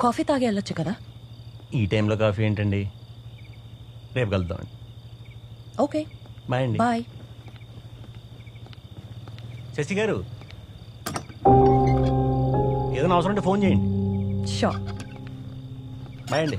Coffee తాగి వెళ్ళొచ్చు కదా? ఈ టైంలో కాఫీ ఏంటండి? రేపు కలుద్దామండి. ఓకే. బాయ్ అండి. బాయ్. శశి గారు ఏదైనా అవసరం ఉంటే ఫోన్ చేయండి. షో. బాయ్ అండి.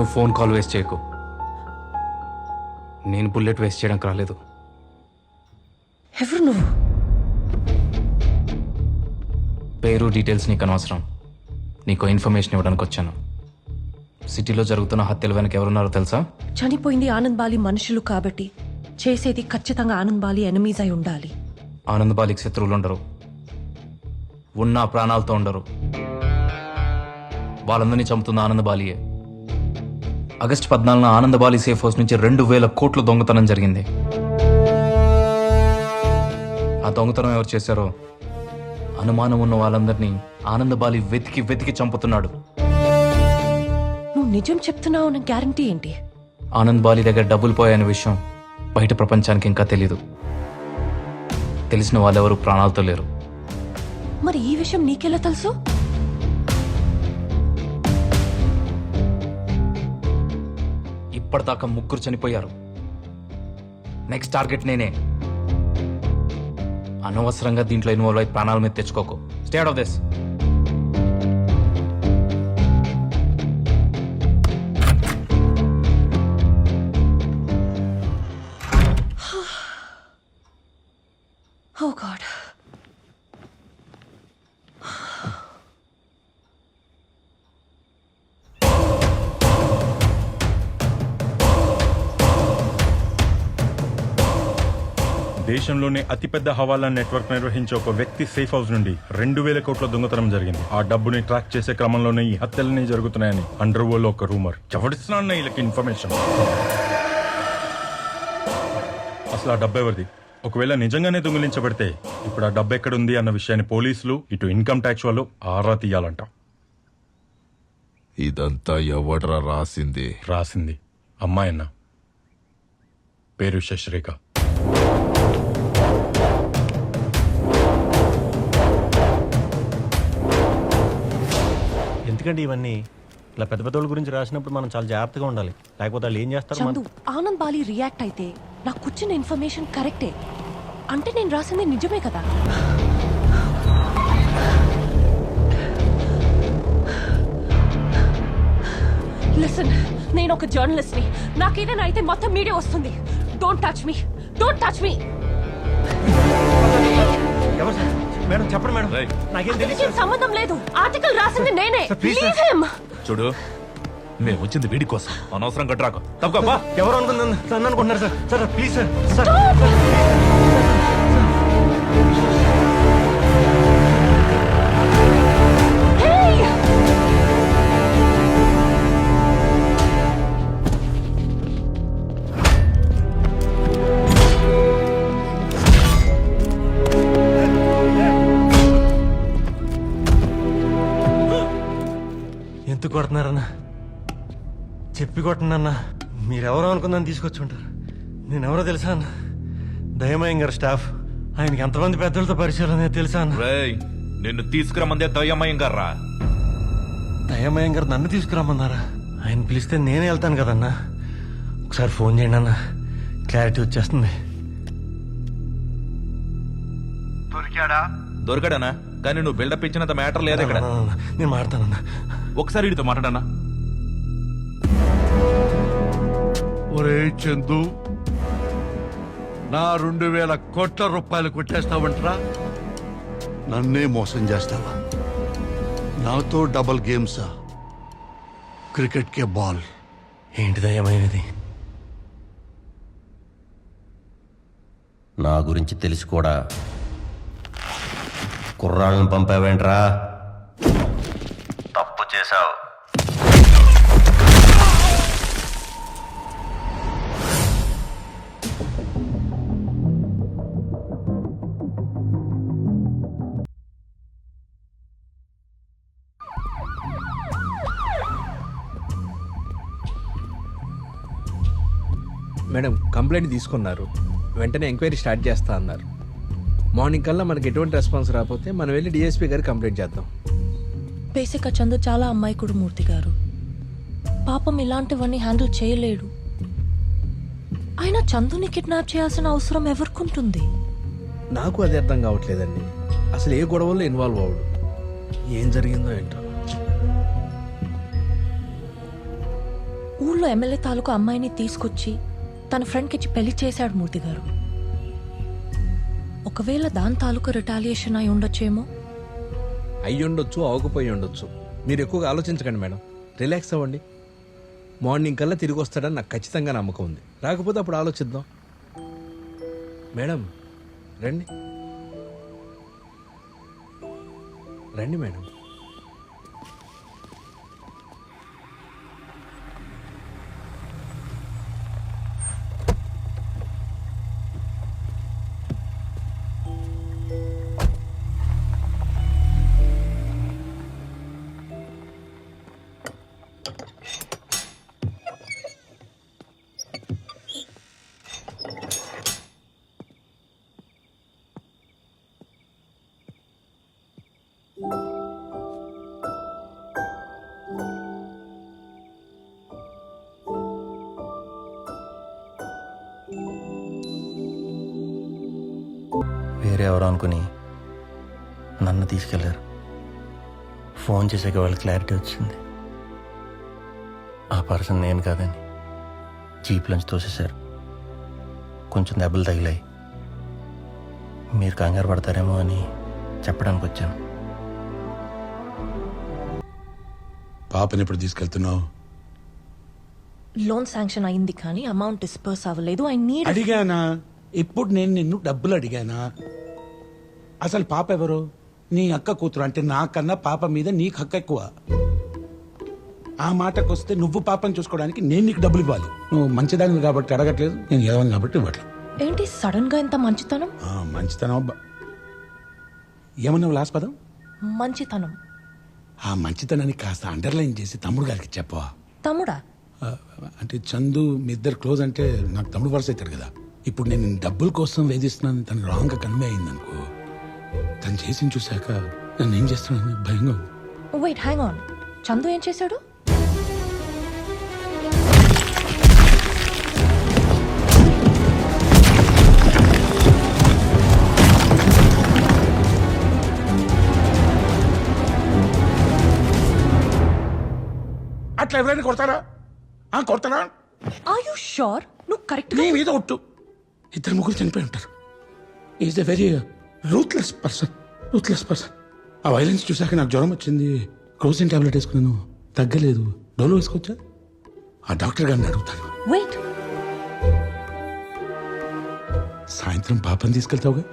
నువ్వు ఫోన్ కాల్ వేస్ట్ చేయకు. నేను బుల్లెట్ వేస్ట్ చేయడానికి రాలేదు. ఎవరు నువ్వు? పేరు డీటెయిల్స్ నీకు అనవసరం. నీకు ఇన్ఫర్మేషన్ ఇవ్వడానికి వచ్చాను. సిటీలో జరుగుతున్న హత్యల వెనక ఎవరున్నారో తెలుసా? చనిపోయింది ఆనంద్ బాలి మనుషులు కాబట్టి చేసేది ఖచ్చితంగా ఆనంద్ బాలి ఎనిమీస్ అయి ఉండాలి. ఆనంద్ బాలికి శత్రువులు ఉండరు. ఉన్న ప్రాణాలతో ఉండరు. వాళ్ళందరినీ చంపుతున్న ఆనంద్ బాలియే. ఆగస్టు పద్నాలుగున ఆనంద్ బాలి సేఫ్ హౌస్ నుంచి రెండు వేల కోట్ల దొంగతనం జరిగింది. ఆ దొంగతనం ఎవరు చేశారో అనుమానం ఉన్న వాళ్ళందరినీ ఆనంద్ బాలి వెతికి వెతికి చంపుతున్నాడు. నువ్వు నిజం చెప్తున్నావు అన్న గ్యారంటీ ఏంటి? ఆనంద్ బాలి దగ్గర డబ్బులు పోయాయనే విషయం బయట ప్రపంచానికి ఇంకా తెలీదు. తెలిసిన వాళ్ళెవరూ ప్రాణాలతో లేరు. మరి ఈ విషయం నీకెలా తెలుసు? ఇప్పటిదాకా ముగ్గురు చనిపోయారు. నెక్స్ట్ టార్గెట్ నేనే. అనవసరంగా దీంట్లో ఇన్వాల్వ్ అయి ప్రాణాల మీద తెచ్చుకోకు. స్టేట్ ఆఫ్ దిస్ దేశంలోనే అతిపెద్ద హవాలా నెట్వర్క్ నిర్వహించే ఒక వ్యక్తి సేఫ్ హౌస్ నుండి రెండు వేల కోట్ల దొంగతనం జరిగింది. ఆ డబ్బుని ట్రాక్ చేసే క్రమంలోనే ఈ హత్యలన్నీ జరుగుతున్నాయని అండర్ వరల్డ్ ఒక రూమర్. ఎవరిస్తున్నా వీళ్ళకి ఇన్ఫర్మేషన్. అసలు ఆ డబ్బు ఎవరిది? ఒకవేళ నిజంగానే దొంగిలించబడితే ఇప్పుడు ఆ డబ్బు ఎక్కడుంది అన్న విషయాన్ని పోలీసులు ఇటు ఇన్కమ్ ట్యాక్స్ వాళ్ళు ఆరా తీయాలంట. ఇదంతా ఎవడ్రా రాసింది? రాసింది అమ్మాయన్న. పేరు శశ్రేఖ. ఎందుకండి ఇవన్నీ? ఇలా పెద్ద పెద్ద వాళ్ళ గురించి రాసినప్పుడు మనం చాలా జాగ్రత్తగా ఉండాలి. లేకపోతే వాళ్ళు ఏం చేస్తారు చందు ఆనంద్ బాలి రియాక్ట్ అయితే నాకు వచ్చిన ఇన్ఫర్మేషన్ కరెక్టే అంటే నేను రాసింది నిజమే కదా? లిసన్ నేను ఒక జర్నలిస్ట్ని. నాకేదైనా అయితే మొత్తం మీడియా వస్తుంది. Don't touch me don't touch me ఎవరు సార్? మేడం చెప్పండి మేడం. నాకేం తెలియదు సంబంధం లేదు. ఆర్టికల్ రాసింది నేనే. Sir, please, sir. చూడు మేము వచ్చింది వీడి కోసం. అనవసరం కట్టరాకు తప్పక ఎవరు అనుకుందని నన్ను అనుకుంటున్నారు sir. Sir please sir. Sir. చెప్పి కొట్టనన్నా మీరెవరో అనుకుందని తీసుకొచ్చి ఉంటారు నేనెవరో తెలుసా అన్న? దయమయం గారు స్టాఫ్ ఆయనకి ఎంతమంది పెద్దలతో పరిచయాలు అనేది తెలుసా అన్న? రేయ్ నిన్ను తీసుకురమ్మందే దయ్యమయం గారా దయమయం గారు నన్ను తీసుకురమ్మన్నారా? ఆయన పిలిస్తే నేనే వెళ్తాను కదన్నా. ఒకసారి ఫోన్ చేయండి అన్న. క్లారిటీ వచ్చేస్తుంది. దొరికాడనా కానీ నువ్వు బిల్డప్ ఇచ్చినంత మ్యాటర్ లేదు ఇక్కడ. అన్న, అన్న, నేను మాడతానన్నా ఒకసారి వీడితో మాట్లాడనా ఒరే చందు నా రెండు వేల కోట్ల రూపాయలు కొట్టేస్తావంటరా నన్నే మోసం చేస్తావా? నాతో డబల్ గేమ్సా? క్రికెట్కే బాల్. ఏంటి దయమైనది నా గురించి తెలిసి కూడా. కుర్రాళ్ళని పంపావేంట్రా? తప్పు చేశావు. మేడం కంప్లైంట్ తీసుకున్నారు. వెంటనే ఎంక్వైరీ స్టార్ట్ చేస్తా అన్నారు. మార్నింగ్ కల్లా మనకి ఎటువంటి రెస్పాన్స్ రాకపోతే మనం వెళ్ళి డిఎస్పీ గారికి కంప్లైంట్ చేద్దాం. బేసిక్గా చందు చాలా అమ్మాయికుడు మూర్తి గారు. పాపం ఇలాంటివన్నీ హ్యాండిల్ చేయలేడు. అయినా చందుని కిడ్నాప్ చేయాల్సిన అవసరం ఎవరికుంటుంది? నాకు అది అర్థం కావట్లేదండి. అసలు ఏ గొడవల్లో ఇన్వాల్వ్ అవ్వడు. ఏం జరిగిందో ఏంటో. ఊళ్ళో ఎమ్మెల్యే తాలూకు అమ్మాయిని తీసుకొచ్చి తన ఫ్రెండ్కిచ్చి పెళ్ళి చేశాడు మూర్తి గారు. ఒకవేళ దాని తాలూకు రిటాలియేషన్ అయి ఉండొచ్చేమో? అయ్యుండొచ్చు అవకపోయి ఉండొచ్చు. మీరు ఎక్కువగా ఆలోచించకండి మేడం. రిలాక్స్ అవ్వండి. మార్నింగ్ కల్లా తిరిగి వస్తాడని నాకు ఖచ్చితంగా నమ్మకం ఉంది. రాకపోతే అప్పుడు ఆలోచిద్దాం. మేడం రండి. రండి మేడం. వేరే ఎవరో అనుకుని నన్ను తీసుకెళ్ళారు. ఫోన్ చేసాక వాళ్ళ క్లారిటీ వచ్చింది. ఆ పర్సన్ నేను కాదని జీప్లోంచి తోసేశారు. కొంచెం దెబ్బలు తగిలాయి. మీరు కంగారు పడతారేమో అని చెప్పడానికి వచ్చాను. పాపని ఎప్పుడు తీసుకెళ్తున్నావు? లోన్ శాంక్షన్ అయింది కానీ అమౌంట్ డిస్పర్స్ అవ్వలేదు. ఐ నీడ్ అడిగానా? ఇప్పుడు నేను నిన్ను డబ్బులు అడిగానా? అసలు పాప ఎవరు? నీ అక్క కూతురు అంటే నాకన్నా పాప మీద నీకు హక్కు ఎక్కువ. ఆ మాటకు వస్తే నువ్వు పాపని చూసుకోవడానికి నేను నీకు డబ్బులు ఇవ్వాలి. నువ్వు మంచిదానివి కాబట్టి అడగట్లేదు నేను ఎదవని కాబట్టి ఇవ్వట్లేదు. ఏంటి సడన్గా ఇంత మంచితనం? ఆ, మంచితనం అబ్బా. ఏమన్నావు లాస్ట్ పదం? మంచితనం. ఆ మంచితనాన్ని కాస్త అండర్లైన్ చేసి తమ్ముడు గారికి చెప్పవా? తమ్ముడా? ఆ, అంటే చందు మీ ఇద్దరు క్లోజ్ అంటే నాకు తమ్ముడు వరుస అవుతారు కదా. ఇప్పుడు నేను డబ్బుల కోసం వేధిస్తున్నాను తను రాంగ్ కన్వే అయింది అనుకో తను చేసి చూశాక నన్ను ఏం చేస్తున్నాను భయంగా ఉంది. వెయిట్ హ్యాంగ్ ఆన్ చందు ఏం చేశాడు? అట్లా ఎవరైనా కొడతారా? ఆ కొడతారా ఆర్ యు షూర్ నువ్వు కరెక్ట్ నీ మీద ఒట్టు. ఇద్దరు ముగ్గురు చనిపోయి ఉంటారు. Is a very ruthless person ruthless person ఆ వైలెన్స్ చూశాక నాకు జ్వరం వచ్చింది. క్రోసిన్ టాబ్లెట్ వేసుకున్నాను. తగ్గలేదు. డోలో వేసుకోవచ్చా? ఆ డాక్టర్ గారిని అడుగుతాను. వెయిట్ సాయంత్రం పాపని తీసుకెళ్తావుగా?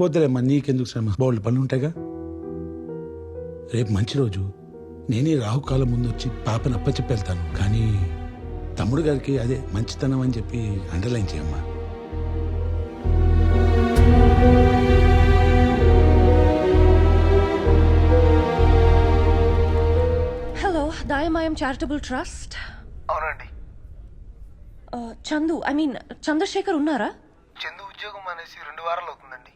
వద్దులేమ్మా నీకెందుకు శ్రమ? బోల్డ్ పనులు ఉంటాయిగా రేపు మంచి రోజు. నేనే రాహుకాలం ముందు వచ్చి పాపని అప్పచెప్పి వెళ్తాను కానీ తమ్ముడు గారికి అదే మంచితనం అని చెప్పి అండర్లైన్ చేయమ్మా. దాయమాయం చారిటబుల్ ట్రస్ట్ అవునండి. చందు ఐ మీన్ చంద్రశేఖర్ ఉన్నారా? చందు ఉద్యోగం అనేసి రెండు వారాలు అవుతుందండి.